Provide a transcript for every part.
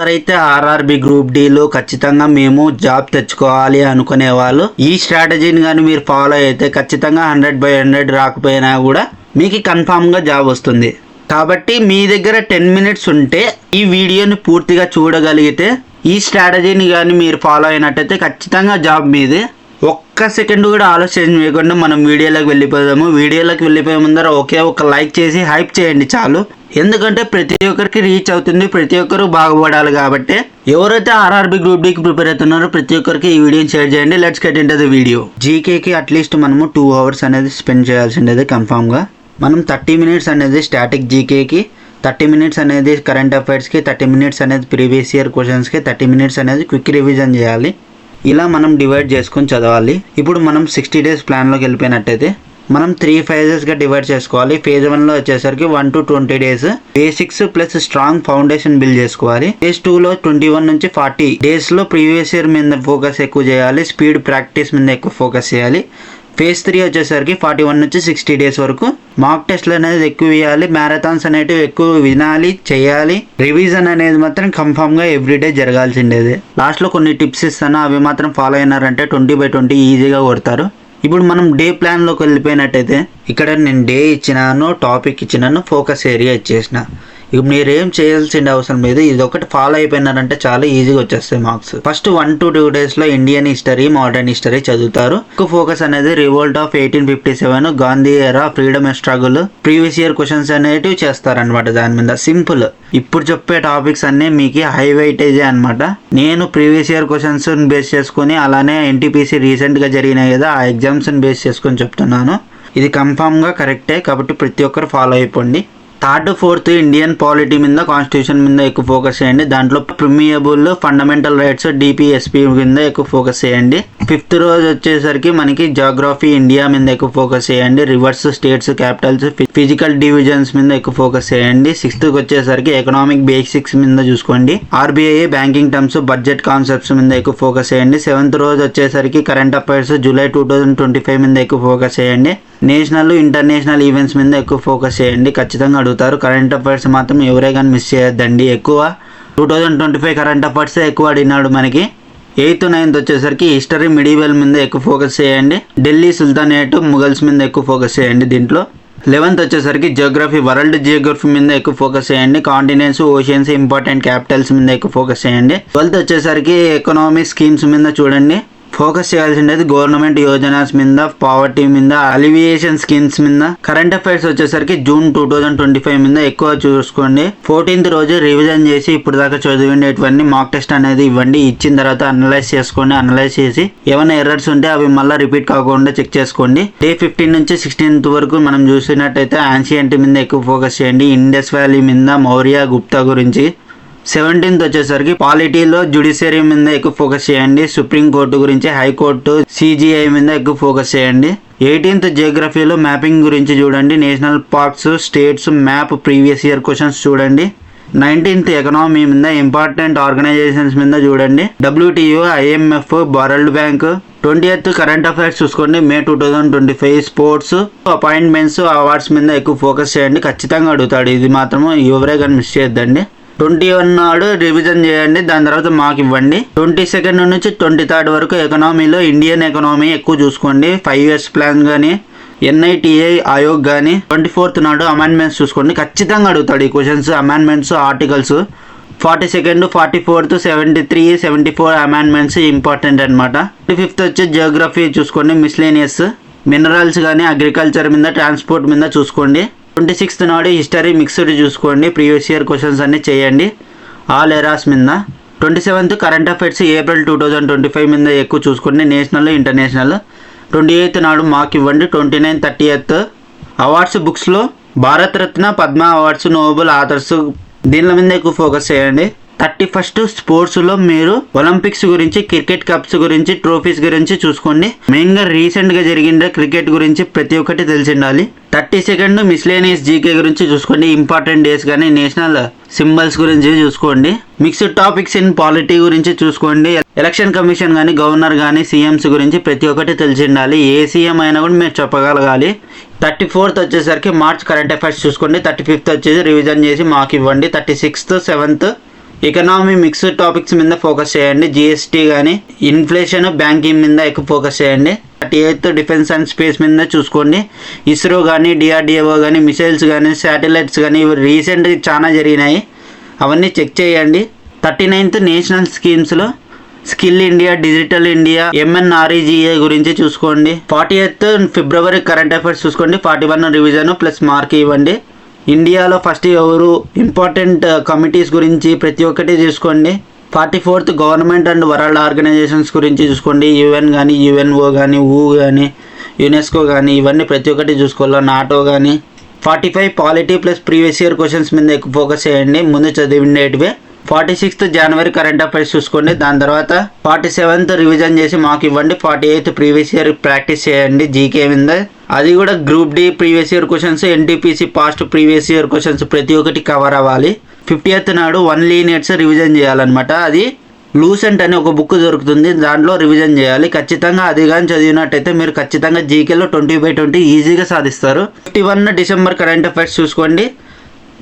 ఎవరైతే RRB group డీలో ఖచ్చితంగా మేము జాబ్ తెచ్చుకోవాలి అనుకునే వాళ్ళు ఈ స్ట్రాటజీని కానీ మీరు ఫాలో అయితే ఖచ్చితంగా హండ్రెడ్ బై హండ్రెడ్ రాకపోయినా కూడా మీకు కన్ఫామ్గా జాబ్ వస్తుంది. కాబట్టి మీ దగ్గర టెన్ మినిట్స్ ఉంటే ఈ వీడియోని పూర్తిగా చూడగలిగితే ఈ స్ట్రాటజీని కానీ మీరు ఫాలో అయినట్టయితే ఖచ్చితంగా జాబ్ మీది. ఒక్క సెకండ్ కూడా ఆలోచన చేయకుండా మనం వీడియోలోకి వెళ్ళిపోదాము. వీడియోలోకి వెళ్ళిపోయే ముందర ఒకే ఒక లైక్ చేసి హైప్ చేయండి చాలు. ఎందుకంటే ప్రతి ఒక్కరికి రీచ్ అవుతుంది ప్రతి ఒక్కరు బాగుపడాలి కాబట్టి. ఎవరైతే ఆర్ఆర్బి గ్రూప్ డీకి ప్రిపేర్ అవుతున్నారో ప్రతి ఒక్కరికి ఈ వీడియోని షేర్ చేయండి. Let's get in the video జీకేకి at least మనము టూ అవర్స్ అనేది స్పెండ్ చేయాల్సిండేది కన్ఫామ్గా మనం థర్టీ మినిట్స్ అనేది స్టాటిక్ జీకేకి థర్టీ మినిట్స్ అనేది కరెంట్ అఫైర్స్కి థర్టీ మినిట్స్ అనేది ప్రీవియస్ ఇయర్ క్వశ్చన్స్కి థర్టీ మినిట్స్ అనేది క్విక్ రివిజన్ చేయాలి. ఇలా మనం డివైడ్ చేసుకొని చదవాలి. ఇప్పుడు మనం సిక్స్టీ డేస్ ప్లాన్లోకి వెళ్ళిపోయినట్టయితే మనం త్రీ ఫేజెస్గా డివైడ్ చేసుకోవాలి. ఫేజ్ వన్లో వచ్చేసరికి one to twenty days basics plus strong foundation build చేసుకోవాలి. ఫేజ్ టూలో ట్వంటీ వన్ నుంచి ఫార్టీ డేస్లో ప్రీవియస్ ఇయర్ మీద ఫోకస్ ఎక్కువ చేయాలి. స్పీడ్ ప్రాక్టీస్ మీద ఎక్కువ ఫోకస్ చేయాలి. ఫేజ్ త్రీ వచ్చేసరికి ఫార్టీ వన్ నుంచి సిక్స్టీ డేస్ వరకు మాక్ టెస్ట్లు అనేది ఎక్కువ ఇవ్వాలి మ్యారథాన్స్ అనేటివి ఎక్కువ వినాలి చేయాలి. రివిజన్ అనేది మాత్రం కన్ఫామ్గా ఎవ్రీడే జరగాల్సిండేది లాస్ట్లో కొన్ని టిప్స్ ఇస్తాను. అవి మాత్రం ఫాలో అయినారంటే ట్వంటీ బై ట్వంటీ ఈజీగా కొడతారు. ఇప్పుడు మనం డే ప్లాన్లోకి వెళ్ళిపోయినట్టయితే ఇక్కడ నేను డే ఇచ్చినాను టాపిక్ ఇచ్చినాను ఫోకస్ ఏరియా ఇచ్చేసిన. ఇప్పుడు మీరేం చేయాల్సిన అవసరం లేదు. ఇది ఒకటి ఫాలో అయిపోయినారంటే చాలా ఈజీగా వచ్చేస్తాయి marks. First one to two డేస్లో ఇండియన్ హిస్టరీ మోడర్న్ హిస్టరీ చదువుతారు. ఎక్కువ ఫోకస్ అనేది revolt of eighteen fifty seven Gandhi era freedom struggle previous year questions అనేటివి చేస్తారనమాట దాని మీద. సింపుల్. ఇప్పుడు చెప్పే టాపిక్స్ అన్ని మీకు హై వెయిటేజే అనమాట నేను ప్రీవియస్ ఇయర్ క్వశ్చన్స్ బేస్ చేసుకుని అలానే ఎన్టీపీసీ రీసెంట్గా జరిగినాయి కదా ఆ ఎగ్జామ్స్ బేస్ చేసుకొని చెప్తున్నాను. ఇది కన్ఫామ్గా కరెక్టే కాబట్టి ప్రతి ఒక్కరు ఫాలో అయిపోండి. థర్డ్ ఫోర్త్ ఇండియన్ పాలిటీ మీద కాన్స్టిట్యూషన్ మీద ఎక్కువ ఫోకస్ చేయండి. దాంట్లో ప్రిమియబుల్ ఫండమెంటల్ రైట్స్ డిపిఎస్పి కింద ఎక్కువ ఫోకస్ చేయండి. ఫిఫ్త్ రోజు వచ్చేసరికి మనకి జాగ్రఫీ ఇండియా మీద ఎక్కువ ఫోకస్ చేయండి. Rivers states capitals physical divisions మీద ఎక్కువ ఫోకస్ చేయండి. సిక్స్త్ వచ్చేసరికి ఎకనామిక్ బేసిక్స్ మీద చూసుకోండి. RBI banking terms budget concepts మీద ఎక్కువ ఫోకస్ చేయండి. సెవెంత్ రోజు వచ్చేసరికి current affairs July two thousand twenty five మీద ఎక్కువ ఫోకస్ చేయండి. నేషనల్ ఇంటర్నేషనల్ ఈవెంట్స్ మీద ఎక్కువ ఫోకస్ చేయండి. ఖచ్చితంగా అడుగుతారు. కరెంట్ అఫైర్స్ మాత్రం ఎవరే కానీ మిస్ చేయొద్దండి. ఎక్కువ two thousand twenty five current affairs ఎక్కువ అడిగినాడు మనకి. ఎయిత్ నైన్త్ వచ్చేసరికి హిస్టరీ మిడివల్ మీద ఎక్కువ ఫోకస్ చేయండి. ఢిల్లీ సుల్తానేట్ ముగల్స్ మీద ఎక్కువ ఫోకస్ చేయండి దీంట్లో. లెవెన్త్ వచ్చేసరికి జియోగ్రఫీ వరల్డ్ జియోగ్రఫీ మీద ఎక్కువ ఫోకస్ చేయండి. కాంటినెంట్స్ ఓషియన్స్ ఇంపార్టెంట్ క్యాపిటల్స్ మీద ఎక్కువ ఫోకస్ చేయండి. ట్వెల్త్ వచ్చేసరికి ఎకనామిక్ స్కీమ్స్ మీద చూడండి. ఫోకస్ చేయాల్సిండేది గవర్నమెంట్ యోజనాస్ మీద పావర్టీ మీద అలివియేషన్ స్కీమ్స్ మీద. కరెంట్ అఫైర్స్ వచ్చేసరికి June two thousand twenty five మీద ఎక్కువ చూసుకోండి. ఫోర్టీన్త్ రోజు రివిజన్ చేసి ఇప్పుడు దాకా చదివిండేటివన్నీ మాక్ టెస్ట్ అనేది ఇవ్వండి. ఇచ్చిన తర్వాత అనలైజ్ చేసుకోండి అనలైజ్ చేసి ఏమైనా ఎర్రర్స్ ఉంటే అవి మళ్ళీ రిపీట్ కాకుండా చెక్ చేసుకోండి. డే ఫిఫ్టీన్ నుంచి సిక్స్టీన్త్ వరకు మనం చూసినట్టయితే ఆన్షియంట్ మీద ఎక్కువ ఫోకస్ చేయండి. ఇండస్ వ్యాలీ మీద మౌర్య గుప్తా గురించి. సెవెంటీన్త్ వచ్చేసరికి పాలిటీలో జుడిషియరీ మీద ఎక్కువ ఫోకస్ చేయండి. సుప్రీం కోర్టు గురించి హైకోర్టు సిజిఐ మీద ఎక్కువ ఫోకస్ చేయండి. ఎయిటీన్త్ జియోగ్రఫీలో మ్యాపింగ్ గురించి చూడండి. National parks states map previous year questions చూడండి. నైన్టీన్త్ ఎకనామీ మీద ఇంపార్టెంట్ ఆర్గనైజేషన్స్ మీద చూడండి. WTO IMF world bank. Twenty eighth current affairs చూసుకోండి. May two thousand twenty five sports appointments awards మీద ఎక్కువ ఫోకస్ చేయండి. ఖచ్చితంగా అడుగుతాడు. ఇది మాత్రం ఎవరే కానీ మిస్ చేయొద్దండి. ట్వంటీ వన్ నాడు రివిజన్ చేయండి దాని తర్వాత మాకు ఇవ్వండి. ట్వంటీ సెకండ్ నుంచి ట్వంటీ థర్డ్ వరకు ఎకనామీలో ఇండియన్ ఎకనామీ ఎక్కువ చూసుకోండి. ఫైవ్ ఇయర్స్ ప్లాన్ కానీ N I T I Aayog కానీ ట్వంటీ ఫోర్త్ నాడు అమెండ్మెంట్స్ చూసుకోండి. ఖచ్చితంగా అడుగుతాడు ఈ questions amendments articles forty second forty fourth seventy three seventy four amendments important అనమాట ఫిఫ్త్ వచ్చి జియోగ్రఫీ చూసుకోండి మిస్లేనియస్ మినరల్స్ కానీ అగ్రికల్చర్ మీద ట్రాన్స్పోర్ట్ మీద చూసుకోండి. ట్వంటీ సిక్స్త్ నాడు హిస్టరీ మిక్స్డ్ చూసుకోండి ప్రీవియస్ ఇయర్ క్వశ్చన్స్ అన్నీ చేయండి. ఆల్ ఎరాస్ మీద. Twenty seventh current affairs April two thousand twenty five మీద ఎక్కువ చూసుకోండి నేషనల్ ఇంటర్నేషనల్. ట్వంటీ ఎయిత్ నాడు మాకు ఇవ్వండి twenty nine thirty eighth. Awards బుక్స్లో Bharat Ratna Padma awards Nobel authors దీనిల మీద ఎక్కువ ఫోకస్ చేయండి. థర్టీ ఫస్ట్ స్పోర్ట్స్లో మీరు ఒలింపిక్స్ గురించి క్రికెట్ కప్స్ గురించి ట్రోఫీస్ గురించి చూసుకోండి. మెయిన్గా రీసెంట్గా జరిగిన క్రికెట్ గురించి ప్రతి ఒక్కటి తెలిసి ఉండాలి థర్టీ సెకండ్ మిస్లేనియస్ జీకే గురించి చూసుకోండి. ఇంపార్టెంట్ డేస్ కానీ నేషనల్ సింబల్స్ గురించి చూసుకోండి. మిక్స్డ్ టాపిక్స్ ఇన్ పాలిటీ గురించి చూసుకోండి. ఎలక్షన్ కమిషన్ కానీ గవర్నర్ కానీ సీఎంస్ గురించి ప్రతి ఒక్కటి తెలిసి ఉండాలి ఏ సీఎం అయినా కూడా మీరు చెప్పగలగాలి. థర్టీ ఫోర్త్ వచ్చేసరికి మార్చ్ కరెంట్ అఫైర్స్ చూసుకోండి. థర్టీ ఫిఫ్త్ వచ్చేసి రివిజన్ చేసి మాకు ఇవ్వండి. Thirty sixth seventh economy mixed topics మీద ఫోకస్ చేయండి. జిఎస్టీ కానీ ఇన్ఫ్లేషన్ బ్యాంకింగ్ మీద ఎక్కువ ఫోకస్ చేయండి. Thirty eighth defence and space మీద చూసుకోండి. ఇస్రో కానీ డిఆర్డిఓ కానీ మిసైల్స్ కానీ శాటిలైట్స్ కానీ ఇవి రీసెంట్గా చాలా జరిగినాయి. అవన్నీ చెక్ చేయండి. Thirty ninth national స్కీమ్స్లో skill India digital India MNREGA గురించి చూసుకోండి. Forty eighth February current affairs చూసుకోండి. Forty one revision plus mark ఇవ్వండి. ఇండియాలో ఫస్ట్ ఎవరు ఇంపార్టెంట్ uh, కమిటీస్ గురించి ప్రతి ఒక్కటి చూసుకోండి. Forty fourth government and world organizations గురించి చూసుకోండి. యుఎన్ కానీ యుఎన్ఓ కానీ ఊ కానీ యునెస్కో కానీ ఇవన్నీ ప్రతి ఒక్కటి చూసుకోవాలి? నాటో కానీ forty five polity plus previous year questions మీద ఎక్కువ ఫోకస్ చేయండి. ముందు చదివిండేటివే. Forty sixth January current affairs చూసుకోండి. దాని తర్వాత ఫార్టీ సెవెంత్ రివిజన్ చేసి మాకు ఇవ్వండి. Forty eighth previous year practice చేయండి జీకే మీద. అది కూడా group D previous year questions NTPC past previous year questions ప్రతి ఒక్కటి కవర్ అవ్వాలి. ఫిఫ్టీ ఎయిత్ నాడు వన్ లీనియర్స్ రివిజన్ చేయాలన్నమాట. అది లూసెంట్ అని ఒక బుక్ దొరుకుతుంది. దాంట్లో రివిజన్ చేయాలి. ఖచ్చితంగా అది కానీ చదివినట్టయితే మీరు ఖచ్చితంగా జీకేలో ట్వంటీ బై ట్వంటీ ఈజీగా సాధిస్తారు. Fifty one December current affairs చూసుకోండి.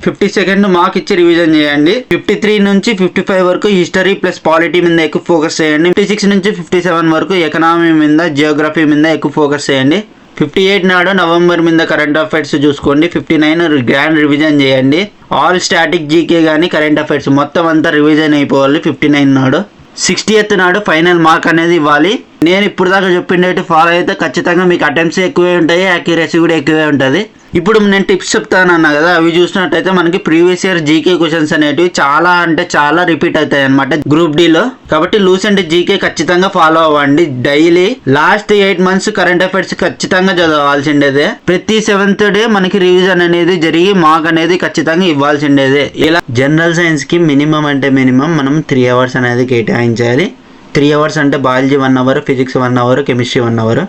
ఫిఫ్టీ సెకండ్ మార్క్ ఇచ్చి రివిజన్ చేయండి. ఫిఫ్టీ త్రీ నుంచి ఫిఫ్టీ ఫైవ్ వరకు హిస్టరీ ప్లస్ పాలిటీ మీద ఎక్కువ ఫోకస్ చేయండి. ఫిఫ్టీ సిక్స్ నుంచి ఫిఫ్టీ సెవెన్ వరకు ఎకనామీ మీద జియోగ్రఫీ మీద ఎక్కువ ఫోకస్ చేయండి. ఫిఫ్టీ ఎయిట్ నాడు నవంబర్ మీద కరెంట్ అఫైర్స్ చూసుకోండి. ఫిఫ్టీ నైన్ గ్రాండ్ రివిజన్ చేయండి ఆల్ స్టాటిక్ జీకే కానీ కరెంట్ అఫైర్స్ మొత్తం అంతా రివిజన్ అయిపోవాలి ఫిఫ్టీ నైన్ నాడు. సిక్స్టీ ఎత్ నాడు ఫైనల్ మార్క్ అనేది ఇవ్వాలి. నేను ఇప్పుడు దాకా చెప్పిండేటి ఫాలో అయితే ఖచ్చితంగా మీకు అటెంప్ట్స్ ఎక్కువే ఉంటాయి యాక్యురసీ కూడా ఎక్కువే ఉంటుంది. ఇప్పుడు నేను టిప్స్ చెప్తాను అన్నా కదా అవి చూసినట్టయితే మనకి ప్రీవియస్ ఇయర్ జీకే క్వశ్చన్స్ అనేటివి చాలా అంటే చాలా రిపీట్ అవుతాయి అనమాట గ్రూప్ డీలో కాబట్టి లూసెంట్ జీకే ఖచ్చితంగా ఫాలో అవ్వండి. Daily last eight months current affairs ఖచ్చితంగా చదవాల్సిండేదే. ప్రతి సెవెంత్ డే మనకి రివిజన్ అనేది జరిగి మార్క్ అనేది ఖచ్చితంగా ఇవ్వాల్సిండేదే. ఇలా జనరల్ సైన్స్కి మినిమం అంటే మినిమం మనం త్రీ అవర్స్ అనేది కేటాయించాలి. త్రీ అవర్స్ అంటే biology one hour physics one hour chemistry one hour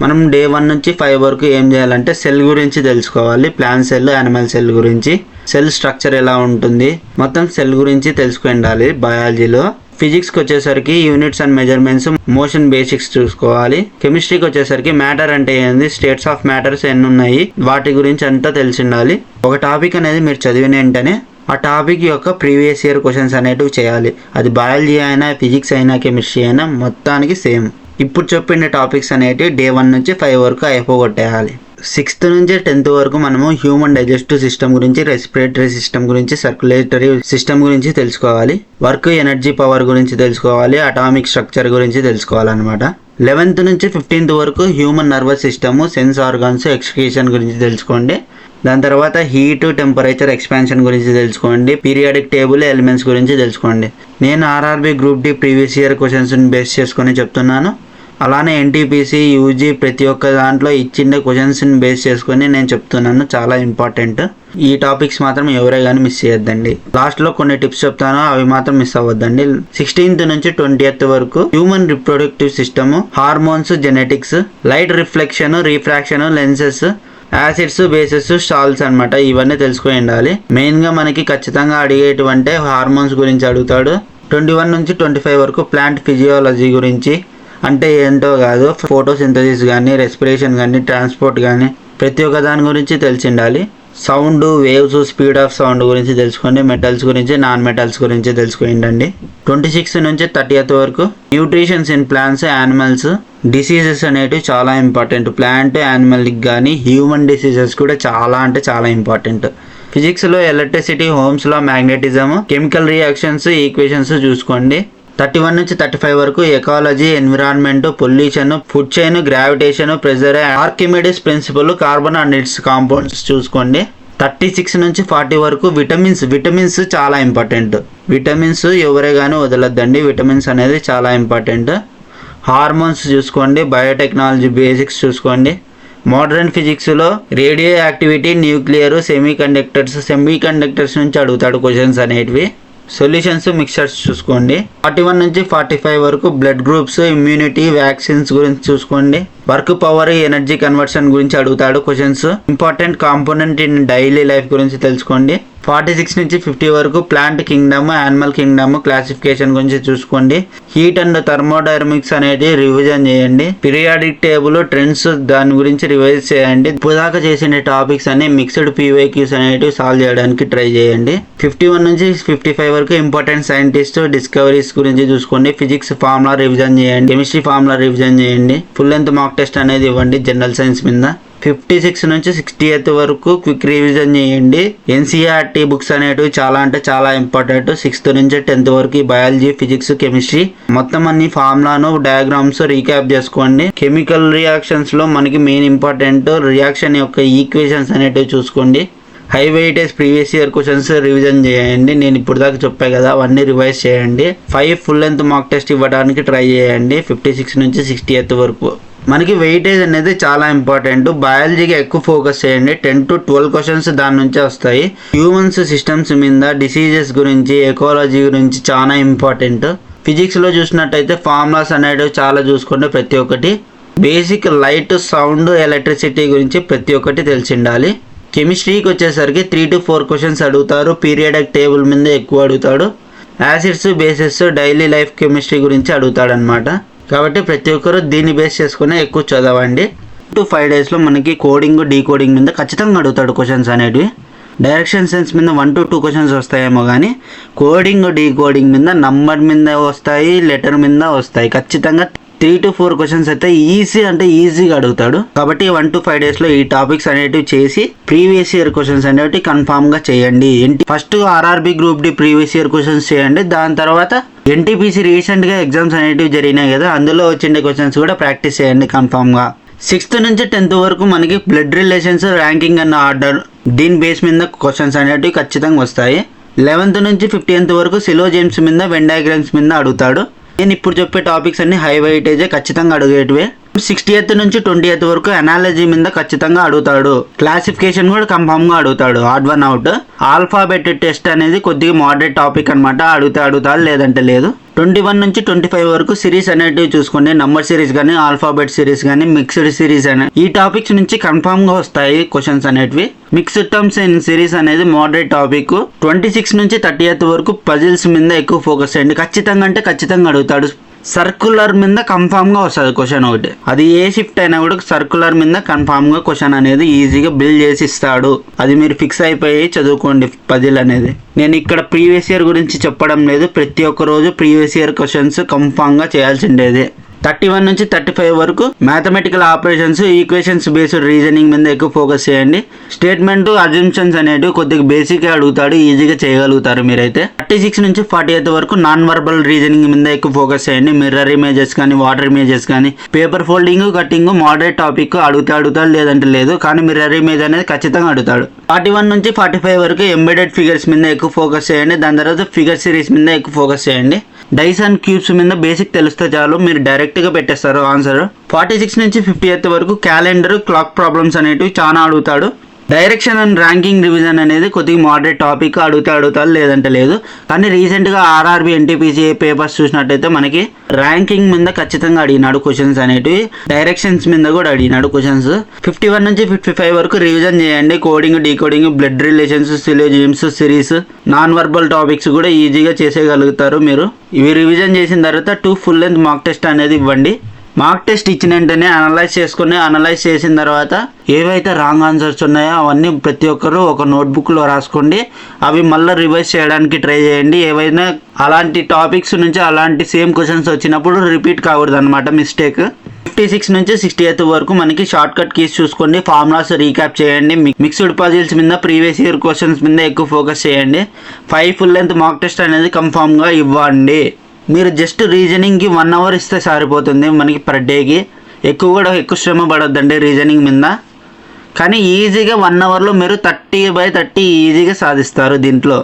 మనం డే వన్ నుంచి ఫైవ్ వరకు ఏం చేయాలంటే సెల్ గురించి తెలుసుకోవాలి. ప్లాన్ సెల్ యానిమల్ సెల్ గురించి. సెల్ స్ట్రక్చర్ ఎలా ఉంటుంది? మొత్తం సెల్ గురించి తెలుసుకుండాలి బయాలజీలో. ఫిజిక్స్కి వచ్చేసరికి units and measurements motion basics చూసుకోవాలి. కెమిస్ట్రీకి వచ్చేసరికి మ్యాటర్ అంటే ఏంది? స్టేట్స్ ఆఫ్ మ్యాటర్స్ ఎన్ని ఉన్నాయి? వాటి గురించి అంతా తెలిసి ఉండాలి ఒక టాపిక్ అనేది మీరు చదివిన వెంటనే ఆ టాపిక్ యొక్క ప్రీవియస్ ఇయర్ క్వశ్చన్స్ అనేటివి చేయాలి. అది బయాలజీ అయినా ఫిజిక్స్ అయినా కెమిస్ట్రీ అయినా మొత్తానికి సేమ్. ఇప్పుడు చెప్పిన టాపిక్స్ అనేటివి డే వన్ నుంచి ఫైవ్ వరకు అయిపోగొట్టేయాలి. సిక్స్త్ నుంచి టెన్త్ వరకు మనము హ్యూమన్ డైజెస్టివ్ సిస్టమ్ గురించి రెస్పిరేటరీ సిస్టమ్ గురించి సర్క్యులేటరీ సిస్టమ్ గురించి తెలుసుకోవాలి. వర్క్ ఎనర్జీ పవర్ గురించి తెలుసుకోవాలి. అటామిక్ స్ట్రక్చర్ గురించి తెలుసుకోవాలన్నమాట. లెవెన్త్ నుంచి ఫిఫ్టీన్త్ వరకు human nervous system sense organs excretion గురించి తెలుసుకోండి. దాని తర్వాత హీట్ టెంపరేచర్ ఎక్స్పాన్షన్ గురించి తెలుసుకోండి. పీరియాడిక్ టేబుల్ ఎలిమెంట్స్ గురించి తెలుసుకోండి. నేను RRB group D previous year క్వశ్చన్స్ని బేస్ చేసుకొని చెప్తున్నాను. అలానే ఎన్టీపీసీ యూజీ ప్రతి ఒక్క దాంట్లో ఇచ్చిండే క్వశ్చన్స్ని బేస్ చేసుకొని నేను చెప్తున్నాను. చాలా ఇంపార్టెంట్ ఈ టాపిక్స్ మాత్రం ఎవరే కానీ మిస్ చేయొద్దండి. లాస్ట్లో కొన్ని టిప్స్ చెప్తాను. అవి మాత్రం మిస్ అవ్వద్దండి. సిక్స్టీన్త్ నుంచి ట్వంటీ వరకు human reproductive system hormones genetics light reflection refraction lenses acids bases salts అనమాట ఇవన్నీ తెలుసుకుని ఉండాలి. మెయిన్గా మనకి ఖచ్చితంగా అడిగేటువంటి హార్మోన్స్ గురించి అడుగుతాడు. ట్వంటీ వన్ నుంచి ట్వంటీ ఫైవ్ వరకు ప్లాంట్ ఫిజియాలజీ గురించి అంటే ఏంటో కాదు ఫోటోసింథసిస్ కానీ రెస్పిరేషన్ కానీ ట్రాన్స్పోర్ట్ కానీ ప్రతి ఒక్క దాని గురించి తెలిసి ఉండాలి sound waves speed of sound గురించి తెలుసుకోండి మెటల్స్ గురించి నాన్ మెటల్స్ గురించి తెలుసుకోండి ట్వంటీ సిక్స్ నుంచి థర్టీ వరకు nutritions in plants animals diseases అనేటివి చాలా ఇంపార్టెంట్ ప్లాంట్ యానిమల్కి కానీ హ్యూమన్ డిసీజెస్ కూడా చాలా అంటే చాలా ఇంపార్టెంట్ ఫిజిక్స్లో ఎలక్ట్రిసిటీ హోమ్స్లో మ్యాగ్నెటిజం కెమికల్ రియాక్షన్స్ ఈక్వేషన్స్ చూసుకోండి. థర్టీ వన్ నుంచి థర్టీ ఫైవ్ వరకు ecology environment pollution food chain gravitation pressure Archimedes principle carbon and its compounds చూసుకోండి. థర్టీ సిక్స్ నుంచి ఫార్టీ వరకు విటమిన్స్ విటమిన్స్ చాలా ఇంపార్టెంట్ విటమిన్స్ ఎవరే కానీ వదలొద్దండి. విటమిన్స్ అనేది చాలా ఇంపార్టెంట్ హార్మోన్స్ చూసుకోండి. బయోటెక్నాలజీ బేసిక్స్ చూసుకోండి. మోడర్న్ ఫిజిక్స్లో radioactivity nuclear semiconductors semiconductors నుంచి అడుగుతాడు క్వశ్చన్స్ అనేటివి. సొల్యూషన్స్ మిక్చర్స్ చూసుకోండి. ఫార్టీ వన్ నుంచి ఫార్టీ ఫైవ్ వరకు బ్లడ్ గ్రూప్స్ ఇమ్యూనిటీ వ్యాక్సిన్స్ గురించి చూసుకోండి. వర్క్ పవర్ ఎనర్జీ కన్వర్షన్ గురించి అడుగుతాడు questions. Important component in daily life గురించి తెలుసుకోండి. ఫార్టీ సిక్స్ నుంచి ఫిఫ్టీ వరకు plant kingdom animal kingdom classification గురించి చూసుకోండి. హీట్ అండ్ థర్మోడైనమిక్స్ అనేది రివిజన్ చేయండి. పీరియాడిక్ టేబుల్ ట్రెండ్స్ దాని గురించి రివైజ్ చేయండి. ఇప్పుదాకా చేసిన టాపిక్స్ అన్ని మిక్స్డ్ పీవైక్యూస్ అనేటివి సాల్వ్ చేయడానికి ట్రై చేయండి. ఫిఫ్టీ వన్ నుంచి ఫిఫ్టీ ఫైవ్ వరకు ఇంపార్టెంట్ సైంటిస్ట్ డిస్కవరీస్ గురించి చూసుకోండి. ఫిజిక్స్ ఫార్ములా రివిజన్ చేయండి. కెమిస్ట్రీ ఫార్ములా రివిజన్ చేయండి. ఫుల్ లెంత్ మాక్ టెస్ట్ అనేది ఇవ్వండి జనరల్ సైన్స్ మీద. ఫిఫ్టీ సిక్స్ నుంచి సిక్స్టీ ఎయిత్ వరకు క్విక్ రివిజన్ చేయండి. ఎన్సీఆర్టీ బుక్స్ అనేటివి చాలా అంటే చాలా ఇంపార్టెంట్. సిక్స్త్ నుంచి టెన్త్ వరకు బయాలజీ ఫిజిక్స్ కెమిస్ట్రీ. మొత్తం అన్ని ఫార్ములాను డయాగ్రామ్స్ రీక్యాప్ చేసుకోండి. కెమికల్ రియాక్షన్స్లో మనకి మెయిన్ ఇంపార్టెంట్ రియాక్షన్ యొక్క ఈక్వేషన్స్ అనేటివి చూసుకోండి. High weightage previous year questions revision చేయండి. నేను ఇప్పుడు దాకా చెప్పా కదా అవన్నీ రివైజ్ చేయండి. Five full length mock test ఇవ్వడానికి ట్రై చేయండి. ఫిఫ్టీ సిక్స్ నుంచి సిక్స్టీ ఎయిత్ వరకు. మనకి వెయిటేజ్ అనేది చాలా ఇంపార్టెంట్ బయాలజీకి ఎక్కువ ఫోకస్ చేయండి. టెన్ టు ట్వెల్వ్ క్వశ్చన్స్ దాని నుంచే వస్తాయి. హ్యూమన్స్ సిస్టమ్స్ మీద డిసీజెస్ గురించి ఎకాలజీ గురించి చాలా ఇంపార్టెంట్ ఫిజిక్స్లో చూసినట్టయితే ఫార్ములాస్ అనేవి చాలా చూసుకుంటే ప్రతి ఒక్కటి. బేసిక్ లైట్ సౌండ్ ఎలక్ట్రిసిటీ గురించి ప్రతి ఒక్కటి తెలిసి ఉండాలి కెమిస్ట్రీకి వచ్చేసరికి త్రీ టు ఫోర్ క్వశ్చన్స్ అడుగుతారు. పీరియడక్ టేబుల్ మీద ఎక్కువ అడుగుతాడు. Acids bases daily life chemistry గురించి అడుగుతాడనమాట కాబట్టి ప్రతి ఒక్కరు దీన్ని బేస్ చేసుకునే ఎక్కువ చదవండి. టు ఫైవ్ డేస్లో మనకి కోడింగ్ డీకోడింగ్ మీద ఖచ్చితంగా అడుగుతాడు క్వశ్చన్స్ అనేటివి. డైరెక్షన్ సెన్స్ మీద వన్ టు టూ క్వశ్చన్స్ వస్తాయేమో కానీ కోడింగ్ డీకోడింగ్ మీద నంబర్ మీద వస్తాయి లెటర్ మీద వస్తాయి. ఖచ్చితంగా త్రీ టు ఫోర్ క్వశ్చన్స్ అయితే ఈజీ అంటే ఈజీగా అడుగుతాడు. కాబట్టి వన్ టు ఫైవ్ డేస్లో ఈ టాపిక్స్ అనేటివి చేసి ప్రీవియస్ ఇయర్ క్వశ్చన్స్ అనేవి కన్ఫామ్గా చేయండి. ఏంటి first RRB group D previous year questions చేయండి. దాని తర్వాత ఎన్టీపీసీ రీసెంట్గా ఎగ్జామ్స్ అనేటివి జరిగినాయి కదా అందులో వచ్చిండే క్వశ్చన్స్ కూడా ప్రాక్టీస్ చేయండి కన్ఫామ్గా. సిక్స్త్ నుంచి టెన్త్ వరకు మనకి బ్లడ్ రిలేషన్స్ ర్యాంకింగ్ అన్న ఆర్డర్ దీని బేస్ మీద క్వశ్చన్స్ అనేటివి ఖచ్చితంగా వస్తాయి. లెవెన్త్ నుంచి ఫిఫ్టీన్త్ వరకు సిలో జేమ్స్ మీద వెన్ డయాగ్రామ్స్ మీద అడుగుతాడు. నేను ఇప్పుడు చెప్పే టాపిక్స్ అన్ని హై వెయిటేజే ఖచ్చితంగా అడిగేటివే. సిక్స్టీ ఎయిత్ నుంచి ట్వంటీ ఎయిత్ వరకు అనాలజీ మీద ఖచ్చితంగా అడుగుతాడు. క్లాసిఫికేషన్ కూడా కన్ఫామ్గా అడుగుతాడు. Odd one out alphabet test అనేది కొద్దిగా మోడరేట్ టాపిక్ అనమాట అడిగితే అడుగుతాడు లేదంటే లేదు. ట్వంటీ వన్ నుంచి ట్వంటీ ఫైవ్ వరకు సిరీస్ అనేటివి చూసుకోండి. నంబర్ సిరీస్ కానీ ఆల్ఫాబెట్ సిరీస్ కానీ మిక్స్డ్ సిరీస్ అనే. ఈ టాపిక్స్ నుంచి కన్ఫామ్గా వస్తాయి క్వశ్చన్స్ అనేటివి. మిక్స్డ్ టర్మ్స్ ఇన్ సిరీస్ అనేది మోడరేట్ టాపిక్ ట్వంటీ సిక్స్ నుంచి థర్టీ ఎయిత్ వరకు పజిల్స్ మీద ఎక్కువ ఫోకస్ చేయండి. ఖచ్చితంగా అంటే ఖచ్చితంగా అడుగుతాడు. సర్కులర్ మీద కన్ఫామ్గా వస్తుంది క్వశ్చన్ ఒకటి. అది ఏ షిఫ్ట్ అయినా కూడా సర్కులర్ మీద కన్ఫామ్గా క్వశ్చన్ అనేది ఈజీగా బిల్డ్ చేసి ఇస్తాడు. అది మీరు ఫిక్స్ అయిపోయి చదువుకోండి పజిల్ అనేది. నేను ఇక్కడ ప్రీవియస్ ఇయర్ గురించి చెప్పడం లేదు. ప్రతి ఒక్క రోజు ప్రీవియస్ ఇయర్ క్వశ్చన్స్ కన్ఫామ్గా చేయాల్సిండేది. థర్టీ వన్ నుంచి థర్టీ ఫైవ్ వరకు mathematical operations equations based reasoning మీద ఎక్కువ ఫోకస్ చేయండి. స్టేట్మెంట్ అజంప్షన్స్ అనేటివి కొద్దిగా బేసిక్ అడుగుతాడు ఈజీగా చేయగలుగుతారు మీరైతే. థర్టీ సిక్స్ నుంచి ఫార్టీ ఎయిత్ వరకు నాన్ వర్బల్ రీజనింగ్ మీద ఎక్కువ ఫోకస్ చేయండి. మిర్రర్ ఇమేజెస్ కానీ వాటర్ ఇమేజెస్ కానీ paper folding cutting moderate topic అడుగుతా అడుగుతాడు లేదంటే లేదు కానీ మిర్రర్ ఇమేజ్ అనేది ఖచ్చితంగా అడుగుతాడు. ఫార్టీ వన్ నుంచి ఫార్టీ ఫైవ్ వరకు ఎంబెడెడ్ ఫిగర్స్ మీద ఎక్కువ ఫోకస్ చేయండి. దాని తర్వాత ఫిగర్ సిరీస్ మీద ఎక్కువ ఫోకస్ చేయండి. డైస్ అండ్ క్యూబ్స్ మీద బేసిక్ తెలిస్తే చాలు మీరు డైరెక్ట్గా పెట్టేస్తారు. ఆన్సర్ ఫార్టీ సిక్స్ నుంచి ఫిఫ్టీ ఎయిత్ వరకు క్యాలెండర్ క్లాక్ ప్రాబ్లమ్స్ అనేటివి చాలా అడుగుతాడు. డైరెక్షన్ అండ్ ర్యాంకింగ్ రివిజన్ అనేది కొద్దిగా మోడరేట్ టాపిక్ అడుగుతా అడుగుతారు లేదంటే లేదు. కానీ రీసెంట్గా ఆర్ఆర్బి ఎన్టీపీసీ పేపర్స్ చూసినట్టయితే మనకి ర్యాంకింగ్ మీద ఖచ్చితంగా అడిగినాడు క్వశ్చన్స్ అనేటివి. డైరెక్షన్స్ మీద కూడా అడిగినాడు క్వశ్చన్స్ ఫిఫ్టీ వన్ నుంచి ఫిఫ్టీ ఫైవ్ వరకు రివిజన్ చేయండి. Coding decoding blood relations syllogisms series non verbal topics కూడా ఈజీగా చేసేయగలుగుతారు మీరు. ఇవి రివిజన్ చేసిన తర్వాత two full length mock test అనేది ఇవ్వండి. మార్క్ టెస్ట్ ఇచ్చిన వెంటనే అనలైజ్ చేసుకుని అనలైజ్ చేసిన తర్వాత ఏవైతే రాంగ్ ఆన్సర్స్ ఉన్నాయో అవన్నీ ప్రతి ఒక్కరు ఒక నోట్బుక్లో రాసుకోండి. అవి మళ్ళీ రివైజ్ చేయడానికి ట్రై చేయండి. ఏవైనా అలాంటి టాపిక్స్ నుంచి అలాంటి సేమ్ క్వశ్చన్స్ వచ్చినప్పుడు రిపీట్ కాకూడదు అనమాట మిస్టేక్ ఫిఫ్టీ సిక్స్ నుంచి సిక్స్టీ ఎయిత్ వరకు మనకి షార్ట్ కట్ కీస్ చూసుకోండి. ఫార్ములాస్ రీక్యాప్ చేయండి. మిక్స్డ్ పజిల్స్ మీద ప్రీవియస్ ఇయర్ క్వశ్చన్స్ మీద ఎక్కువ ఫోకస్ చేయండి. Five full length mock test అనేది కన్ఫామ్గా ఇవ్వండి. మీరు జస్ట్ రీజనింగ్కి వన్ అవర్ ఇస్తే సరిపోతుంది మనకి పర్ డేకి ఎక్కువ కూడా ఎక్కువ శ్రమ పడొద్దండి రీజనింగ్ మీద. కానీ ఈజీగా వన్ అవర్లో మీరు థర్టీ బై థర్టీ ఈజీగా సాధిస్తారు దీంట్లో.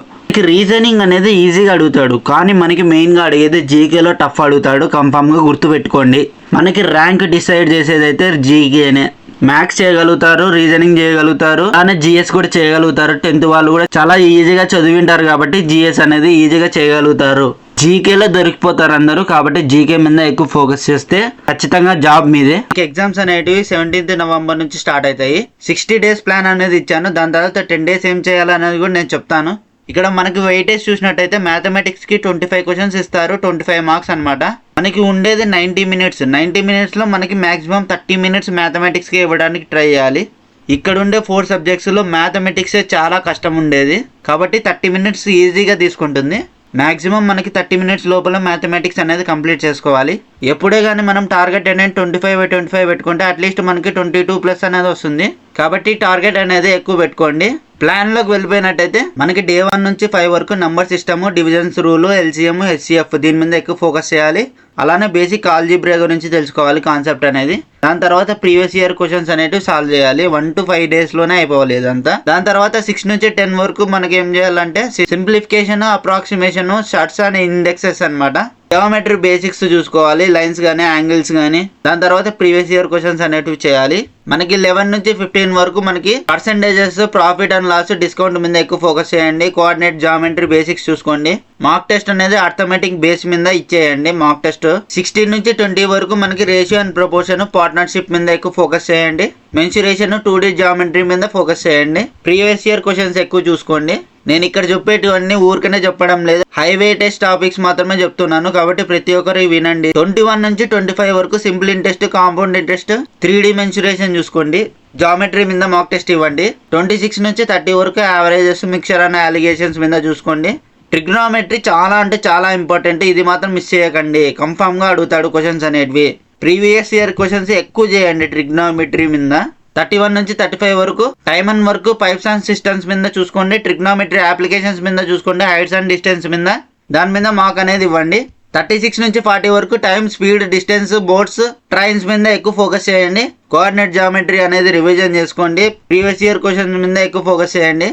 రీజనింగ్ అనేది ఈజీగా అడుగుతాడు. కానీ మనకి మెయిన్గా అడిగేది జీకేలో టఫ్ అడుగుతాడు. కన్ఫామ్గా గుర్తుపెట్టుకోండి మనకి ర్యాంక్ డిసైడ్ చేసేదైతే జీకేనే మ్యాథ్స్ చేయగలుగుతారు రీజనింగ్ చేయగలుగుతారు. అలానే జిఎస్ కూడా చేయగలుగుతారు. టెన్త్ వాళ్ళు కూడా చాలా ఈజీగా చదివింటారు కాబట్టి జిఎస్ అనేది ఈజీగా చేయగలుగుతారు. జీకేలో దొరికిపోతారు అందరూ కాబట్టి జీకే మీద ఎక్కువ ఫోకస్ చేస్తే ఖచ్చితంగా జాబ్ మీదే. ఎగ్జామ్స్ అనేటివి సెవెంటీన్త్ నవంబర్ నుంచి స్టార్ట్ అవుతాయి. సిక్స్టీ డేస్ ప్లాన్ అనేది ఇచ్చాను. దాని తర్వాత టెన్ డేస్ ఏం చేయాలనేది కూడా నేను చెప్తాను. ఇక్కడ మనకి వెయిటేజ్ చూసినట్టయితే మ్యాథమెటిక్స్కి ట్వంటీ ఫైవ్ క్వశ్చన్స్ ఇస్తారు. ట్వంటీ ఫైవ్ మార్క్స్ అనమాట మనకి ఉండేది నైంటీ మినిట్స్ నైంటీ మినిట్స్లో మనకి మాక్సిమం థర్టీ మినిట్స్ మ్యాథమెటిక్స్కి ఇవ్వడానికి ట్రై చేయాలి. ఇక్కడ ఉండే ఫోర్ సబ్జెక్ట్స్లో మ్యాథమెటిక్స్ చాలా కష్టం ఉండేది. కాబట్టి థర్టీ మినిట్స్ ఈజీగా తీసుకుంటుంది. మ్యాక్సిమం మనకి థర్టీ మినిట్స్ లోపల మ్యాథమెటిక్స్ అనేది కంప్లీట్ చేసుకోవాలి. ఎప్పుడే కానీ మనం టార్గెట్ అనేది ట్వంటీ ఫైవ్ ట్వంటీ ఫైవ్ పెట్టుకుంటే అట్లీస్ట్ మనకి ట్వంటీ టూ ప్లస్ అనేది వస్తుంది. కాబట్టి టార్గెట్ అనేది ఎక్కువ పెట్టుకోండి. ప్లాన్లోకి వెళ్ళిపోయినట్టయితే మనకి డే వన్ నుంచి ఫైవ్ వరకు number system divisions rule LCM HCF దీని మీద ఎక్కువ ఫోకస్ చేయాలి. అలానే బేసిక్ ఆల్జీబ్రా గురించి తెలుసుకోవాలి కాన్సెప్ట్ అనేది. దాని తర్వాత ప్రీవియస్ ఇయర్ క్వశ్చన్స్ అనేవి సాల్వ్ చేయాలి. వన్ టు ఫైవ్ డేస్లోనే అయిపోవాలి ఇదంతా. దాని తర్వాత సిక్స్ నుంచి టెన్ వరకు మనకి ఏం చేయాలంటే simplification approximation surds and indexes అనమాట జియోమెట్రీ బేసిక్స్ చూసుకోవాలి లైన్స్ కానీ యాంగిల్స్ కానీ దాని తర్వాత ప్రీవియస్ ఇయర్ క్వశ్చన్స్ అనేటివి చేయాలి. మనకి లెవెన్ నుంచి ఫిఫ్టీన్ వరకు మనకి percentages profit and loss discount మీద ఎక్కువ ఫోకస్ చేయండి. కోఆర్డినేట్ జామెట్రీ బేసిక్స్ చూసుకోండి. మాక్ టెస్ట్ అనేది ఆర్థమెటిక్ బేస్ మీద ఇచ్చేయండి మాక్ టెస్ట్ సిక్స్టీన్ నుంచి ట్వంటీ వరకు మనకి రేషియో అండ్ ప్రపోర్షన్ పార్ట్నర్షిప్ మీద ఎక్కువ ఫోకస్ చేయండి. మెన్సురేషన్ టూ డీ జామెట్రీ మీద ఫోకస్ చేయండి. ప్రీవియస్ ఇయర్ క్వశ్చన్స్ ఎక్కువ చూసుకోండి. నేను ఇక్కడ చెప్పేటివన్నీ ఊరికనే చెప్పడం లేదు. హైవే టెస్ట్ టాపిక్స్ మాత్రమే చెప్తున్నాను కాబట్టి ప్రతి ఒక్కరు వినండి. ట్వంటీ వన్ నుంచి ట్వంటీ ఫైవ్ వరకు simple interest compound interest three D mensuration చూసుకోండి. జామెట్రీ మీద మాక్ టెస్ట్ ఇవ్వండి. ట్వంటీ సిక్స్ నుంచి థర్టీ వరకు యావరేజెస్ మిక్చర్ అనే అలిగేషన్స్ మీద చూసుకోండి. ట్రిగ్నోమెట్రీ చాలా అంటే చాలా ఇంపార్టెంట్ ఇది మాత్రం మిస్ చేయకండి. కన్ఫామ్గా అడుగుతాడు క్వశ్చన్స్ అనేటివి. ప్రీవియస్ ఇయర్ క్వశ్చన్స్ ఎక్కువ చేయండి ట్రిగ్నోమెట్రీ మీద. థర్టీ వన్ నుంచి థర్టీ ఫైవ్ వరకు time and work pipes and systems మీద చూసుకోండి ట్రిగ్నోమెట్రీ అప్లికేషన్స్ మీద చూసుకోండి హైట్స్ అండ్ డిస్టెన్స్ మీద. దాని మీద మాక్ అనేది ఇవ్వండి. థర్టీ సిక్స్ నుంచి ఫార్టీ వరకు time speed distance boats trains మీద ఎక్కువ ఫోకస్ చేయండి. కోఆర్డినేట్ జామెట్రీ అనేది రివిజన్ చేసుకోండి. ప్రీవియస్ ఇయర్ క్వశ్చన్స్ మీద ఎక్కువ ఫోకస్ చేయండి.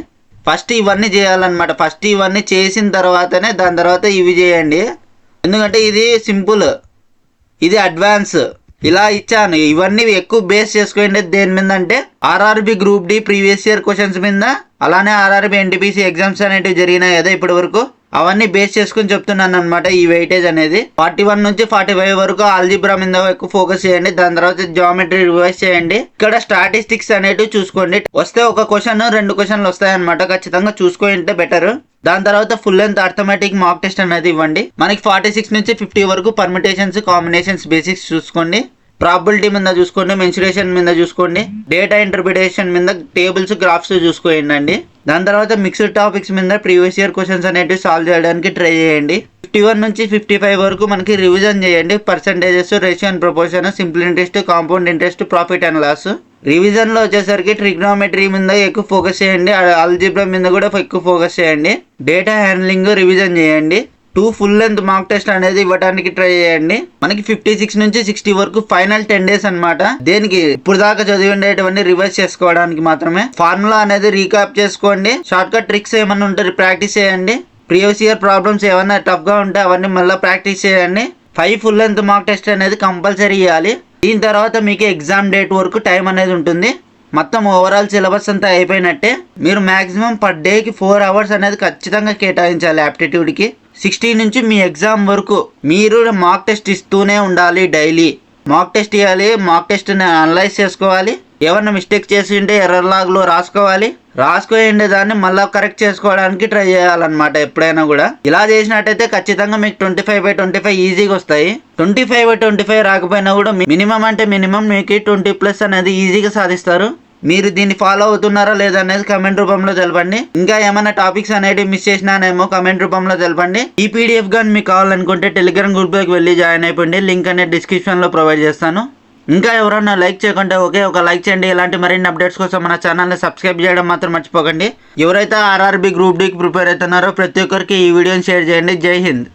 ఫస్ట్ ఇవన్నీ చేయాలన్నమాట. ఫస్ట్ ఇవన్నీ చేసిన తర్వాతనే దాని తర్వాత ఇవి చేయండి. ఎందుకంటే ఇది సింపుల్. ఇది అడ్వాన్స్. ఇలా ఇచ్చాను. ఇవన్నీ ఎక్కువ బేస్ చేసుకోండి దేని మీద అంటే RRB group D previous year questions మీద. అలానే ఆర్ఆర్బి ఎన్టీపీసీ ఎగ్జామ్స్ అనేటివి జరిగినాయి కదా ఇప్పటి వరకు అవన్నీ బేస్ చేసుకుని చెప్తున్నాను అనమాట ఈ వెయిటేజ్ అనేది. ఫార్టీ వన్ నుంచి ఫార్టీ ఫైవ్ వరకు ఆల్జిబ్రా మీద ఎక్కువ ఫోకస్ చేయండి. దాని తర్వాత జామెట్రీ రివైజ్ చేయండి. ఇక్కడ స్టాటిస్టిక్స్ అనేటివి చూసుకోండి. వస్తే ఒక క్వశ్చన్ రెండు క్వశ్చన్లు వస్తాయి అనమాట ఖచ్చితంగా చూసుకుంటే బెటర్ దాని తర్వాత full length arithmetic mock test అనేది ఇవ్వండి. మనకి ఫార్టీ సిక్స్ నుంచి ఫిఫ్టీ వరకు పర్మిటేషన్స్ కాంబినేషన్స్ బేసిక్స్ చూసుకోండి. ప్రాబిలిటీ మీద చూసుకోండి. మెన్సురేషన్ మీద చూసుకోండి. డేటా ఇంటర్ప్రిటేషన్ మీద టేబుల్స్ గ్రాఫ్స్ చూసుకోండి దాని తర్వాత మిక్స్డ్ టాపిక్స్ మీద ప్రీవియస్ ఇయర్ క్వశ్చన్స్ అనేటివి సాల్వ్ చేయడానికి ట్రై చేయండి. ఫిఫ్టీ వన్ నుంచి ఫిఫ్టీ ఫైవ్ వరకు మనకి రివిజన్ చేయండి. Percentages ratio and proportion simple interest compound interest profit and loss రివిజన్లో వచ్చేసరికి ట్రిగ్నోమెట్రీ మీద ఎక్కువ ఫోకస్ చేయండి. అల్జిబ్రా మీద కూడా ఎక్కువ ఫోకస్ చేయండి. డేటా హ్యాండ్లింగ్ రివిజన్ చేయండి. Two full length mock test అనేది ఇవ్వడానికి ట్రై చేయండి. మనకి ఫిఫ్టీ సిక్స్ నుంచి సిక్స్టీ వరకు ఫైనల్ టెన్ డేస్ అనమాట దేనికి? ఇప్పుడు దాకా చదివి ఉండేటువంటి రివైజ్ చేసుకోవడానికి మాత్రమే. ఫార్ములా అనేది రీకాప్ చేసుకోండి. షార్ట్ కట్ ట్రిక్స్ ఏమన్నా ఉంటారు ప్రాక్టీస్ చేయండి. ప్రీవియస్ ఇయర్ ప్రాబ్లమ్స్ ఏమన్నా టఫ్గా ఉంటే అవన్నీ మళ్ళీ ప్రాక్టీస్ చేయండి. Five full length mock test అనేది కంపల్సరీ ఇవ్వాలి. దీని తర్వాత మీకు ఎగ్జామ్ డేట్ వరకు టైం అనేది ఉంటుంది. మొత్తం ఓవరాల్ సిలబస్ అంతా అయిపోయినట్టే. మీరు మాక్సిమం పర్ డేకి ఫోర్ అవర్స్ అనేది ఖచ్చితంగా కేటాయించాలి యాప్టిట్యూడ్కి సిక్స్టీ నుంచి మీ ఎగ్జామ్ వరకు మీరు మాక్ టెస్ట్ ఇస్తూనే ఉండాలి డైలీ. మాక్ టెస్ట్ ఇవ్వాలి మాక్ టెస్ట్ని అనలైజ్ చేసుకోవాలి. ఏమన్నా మిస్టేక్ చేసి ఉంటే ఎర్రర్ లాగ్లో రాసుకోవాలి. రాసుకునే దాన్ని మళ్ళీ కరెక్ట్ చేసుకోవడానికి ట్రై చేయాలన్నమాట ఎప్పుడైనా కూడా. ఇలా చేసినట్టయితే ఖచ్చితంగా మీకు twenty five by twenty five ఈజీగా వస్తాయి. Twenty five by twenty five రాకపోయినా కూడా మినిమం అంటే మినిమం మీకు ట్వంటీ ప్లస్ అనేది ఈజీగా సాధిస్తారు. మీరు దీన్ని ఫాలో అవుతున్నారా లేదా అనేది కమెంట్ రూపంలో తెలపండి. ఇంకా ఏమైనా టాపిక్స్ అనేవి మిస్ చేసినానేమో కమెంట్ రూపంలో తెలపండి. ఈ పీడిఎఫ్ కానీ మీకు కావాలనుకుంటే టెలిగ్రామ్ గ్రూప్లోకి వెళ్ళి జాయిన్ అయిపోండి. లింక్ అనేది డిస్క్రిప్షన్లో ప్రొవైడ్ చేస్తాను. ఇంకా ఎవరన్నా లైక్ చేయకుంటే ఓకే ఒక లైక్ చేయండి. ఇలాంటి మరిన్ని అప్డేట్స్ కోసం మన ఛానల్ని సబ్స్క్రైబ్ చేయడం మాత్రం మర్చిపోకండి. ఎవరైతే ఆర్ఆర్బి గ్రూప్ డీకి ప్రిపేర్ అవుతున్నారో ప్రతి ఒక్కరికి ఈ వీడియోని షేర్ చేయండి. జై హింద్.